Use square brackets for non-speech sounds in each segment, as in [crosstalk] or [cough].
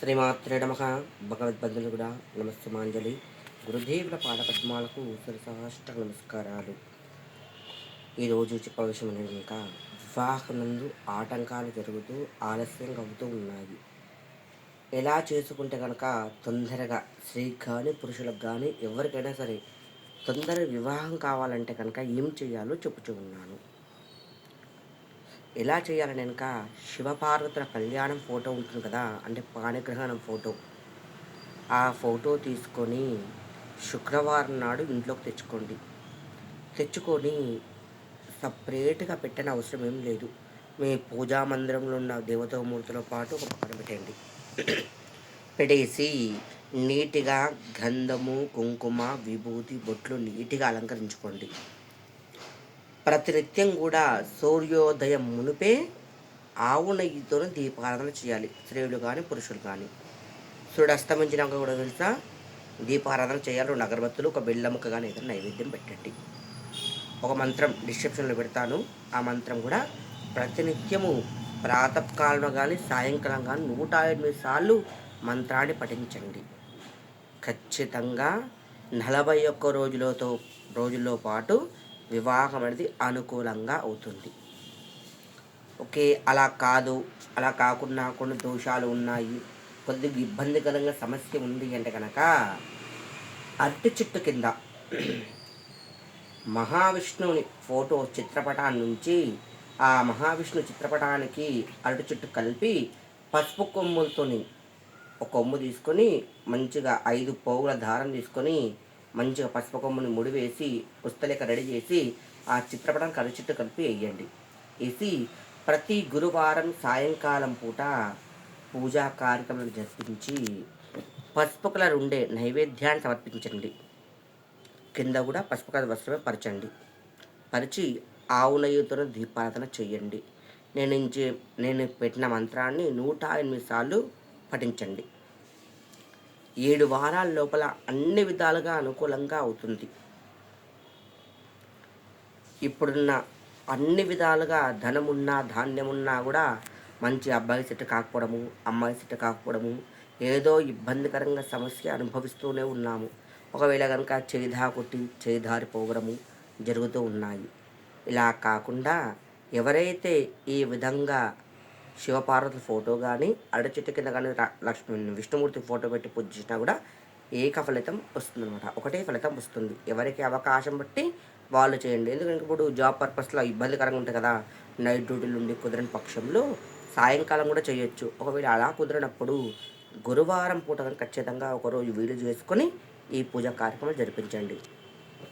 శ్రీమాత్రే నమ. భగవద్బంధులు కూడా నమస్తమాంజలి. గురుదేవుల పాదపద్మాలకు సరసాష్ట నమస్కారాలు. ఈరోజు చెప్పవలసిన విషయం అనేది ఇంకా వివాహనందు ఆటంకాలు జరుగుతూ ఆలస్యంగా అవుతూ ఉన్నాయి. ఎలా చేసుకుంటే కనుక తొందరగా స్త్రీకి కానీ పురుషులకు కానీ ఎవరికైనా సరే తొందర వివాహం కావాలంటే కనుక ఏం చేయాలో చెప్పుచూ ఉన్నాను. ఎలా చేయాలని కనుక శివపార్వతుల కళ్యాణం ఫోటో ఉంటుంది కదా అంటే పాణిగ్రహణం ఫోటో. ఆ ఫోటో తీసుకొని శుక్రవారం నాడు ఇంట్లోకి తెచ్చుకోండి. తెచ్చుకొని సపరేట్గా పెట్టని అవసరం ఏం లేదు. మీ పూజా మందిరంలో ఉన్న దేవతామూర్తితో పాటు ఒక పక్కన పెట్టండి పెట్టేసి నీట్గా గంధము కుంకుమ విభూతి బొట్లు నీట్గా అలంకరించుకోండి. ప్రతినిత్యం కూడా సూర్యోదయం మునిపే ఆవు నెయ్యితోనే దీపారాధన చేయాలి. స్త్రీలు కానీ పురుషులు కానీ సూర్యుడు అస్తమించినాక కూడా తెలుసా? దీపారాధన చేయాలి. రెండు అగరబత్తులు ఒక బెల్లముక్క కానీ ఏదైనా నైవేద్యం పెట్టండి. ఒక మంత్రం డిస్క్రిప్షన్లో పెడతాను. ఆ మంత్రం కూడా ప్రతినిత్యము ప్రాతకాలంలో కానీ సాయంకాలం కానీ నూట ఎనిమిది సార్లు మంత్రాన్ని పఠించండి. ఖచ్చితంగా నలభై ఒక్క రోజులతో రోజుల్లో పాటు వివాహం అనేది అనుకూలంగా అవుతుంది. ఓకే అలా కాదు. అలా కాకుండా కొన్ని దోషాలు ఉన్నాయి. కొద్దిగా ఇబ్బందికరంగా సమస్య ఉంది అంటే కనుక అరటి చెట్టు కింద [clears throat] మహావిష్ణువుని ఫోటో చిత్రపటాన్ని నుంచి ఆ మహావిష్ణు చిత్రపటానికి అరటి చెట్టు కలిపి పసుపు కొమ్ములతోని ఒక కొమ్ము తీసుకొని మంచిగా ఐదు పోగుల దారం తీసుకొని మంచిగా పసుపు కొమ్ముని ముడివేసి పుస్తలేక రెడీ చేసి ఆ చిత్రపటం కర్ర చుట్టూ కలిపి వేయండి. వేసి ప్రతి గురువారం సాయంకాలం పూట పూజా కార్యక్రమాలు జరిపించి పసుపు కలర్ ఉండే నైవేద్యాన్ని సమర్పించండి. కింద కూడా పసుపు కలర్ వస్త్రమే పరచండి. పరిచి ఆవు నెయ్యితో దీపారాధన చేయండి. నేను నేను పెట్టిన మంత్రాన్ని నూట ఎనిమిది సార్లు పఠించండి. ఏడు వారాల లోపల అన్ని విధాలుగా అనుకూలంగా అవుతుంది. ఇప్పుడున్న అన్ని విధాలుగా ధనమున్నా ధాన్యమున్నా కూడా మంచి అబ్బాయి సెట్ కాకపోవడము అమ్మాయి సెట్ కాకపోవడము ఏదో ఇబ్బందికరంగా సమస్య అనుభవిస్తూనే ఉన్నాము. ఒకవేళ కనుక చేదా కొట్టి చేదారిపోవడము జరుగుతూ ఉన్నాయి. ఇలా కాకుండా ఎవరైతే ఈ విధంగా శివపార్వతుల ఫోటో కానీ అరటి చెట్టు కింద కానీ లక్ష్మి విష్ణుమూర్తి ఫోటో పెట్టి పూజ చేసినా కూడా ఏక ఫలితం వస్తుందన్నమాట. ఒకటే ఫలితం వస్తుంది. ఎవరికి అవకాశం బట్టి వాళ్ళు చేయండి. ఎందుకంటే ఇప్పుడు జాబ్ పర్పస్లో ఇబ్బందికరంగా ఉంటుంది కదా. నైట్ డ్యూటీలు ఉండి కుదరని పక్షంలో సాయంకాలం కూడా చేయొచ్చు. ఒకవేళ అలా కుదిరినప్పుడు గురువారం పూట కానీ ఖచ్చితంగా ఒకరోజు వీలు చేసుకొని ఈ పూజా కార్యక్రమం జరిపించండి.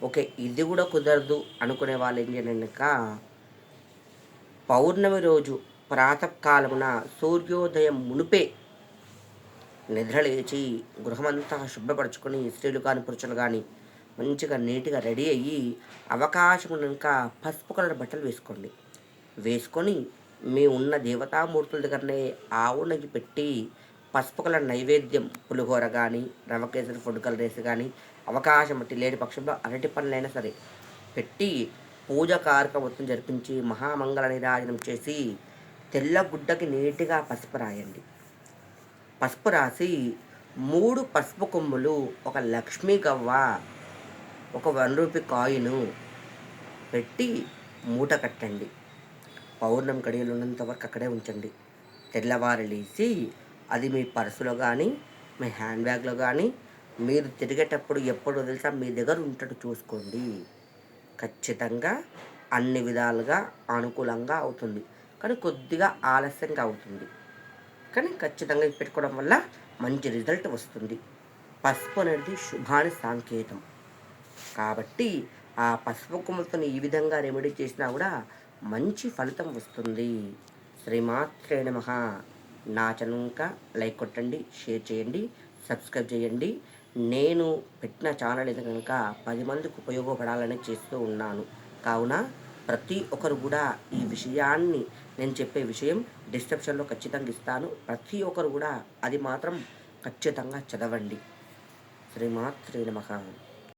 ఓకే ఇది కూడా కుదరదు అనుకునే వాళ్ళు ఏం చేయండి పౌర్ణమి రోజు ప్రాతకాలమున సూర్యోదయం మునిపే నిద్రలేచి గృహమంతా శుభ్రపరచుకొని స్త్రీలు కానీ పురుషులు కానీ మంచిగా నీట్గా రెడీ అయ్యి అవకాశం ఇంకా పసుపు కలర్ బట్టలు వేసుకోండి. వేసుకొని మీ ఉన్న దేవతామూర్తుల దగ్గరనే ఆవు నెయ్యి పెట్టి పసుపు కలర్ నైవేద్యం పులిహోర కానీ రవకేసరి ఫుడ్ కలర్ వేసి కానీ అవకాశం బట్టి లేని పక్షంలో అరటి పనులైనా సరే పెట్టి పూజ కార్యక్రమం జరిపించి మహామంగళ నిరాజనం చేసి తెల్ల గుడ్డకి నీట్గా పసుపు రాయండి. పసుపు రాసి మూడు పసుపు కొమ్ములు ఒక లక్ష్మీ గవ్వ ఒక వన్ రూపీ కాయిను పెట్టి మూట కట్టండి. పౌర్ణం గడియలు ఉన్నంత వరకు అక్కడే ఉంచండి. తెల్లవారు లేచి అది మీ పర్సులో కానీ మీ హ్యాండ్ బ్యాగ్లో కానీ మీరు తిరిగేటప్పుడు ఎప్పుడు తెలుసా మీ దగ్గర ఉంటాడు చూసుకోండి. ఖచ్చితంగా అన్ని విధాలుగా అనుకూలంగా అవుతుంది. కానీ కొద్దిగా ఆలస్యంగా అవుతుంది. కానీ ఖచ్చితంగా పెట్టుకోవడం వల్ల మంచి రిజల్ట్ వస్తుంది. పసుపు అనేది శుభాని సాంకేతం. కాబట్టి ఆ పసుపు కొమ్మలతో ఈ విధంగా రెమెడీ చేసినా కూడా మంచి ఫలితం వస్తుంది. శ్రీమాత్రే నమ. నా ఛానల్క లైక్ కొట్టండి షేర్ చేయండి సబ్స్క్రైబ్ చేయండి. నేను పెట్టిన ఛానల్ ఇది కనుక పది మందికి ఉపయోగపడాలని చేస్తూ ఉన్నాను. కావున ప్రతి ఒక్కరు కూడా ఈ విషయాన్ని నేను చెప్పే విషయం డిస్క్రిప్షన్లో ఖచ్చితంగా ఇస్తాను. ప్రతి ఒక్కరు కూడా అది మాత్రం ఖచ్చితంగా చదవండి. శ్రీమాత్రే నమహా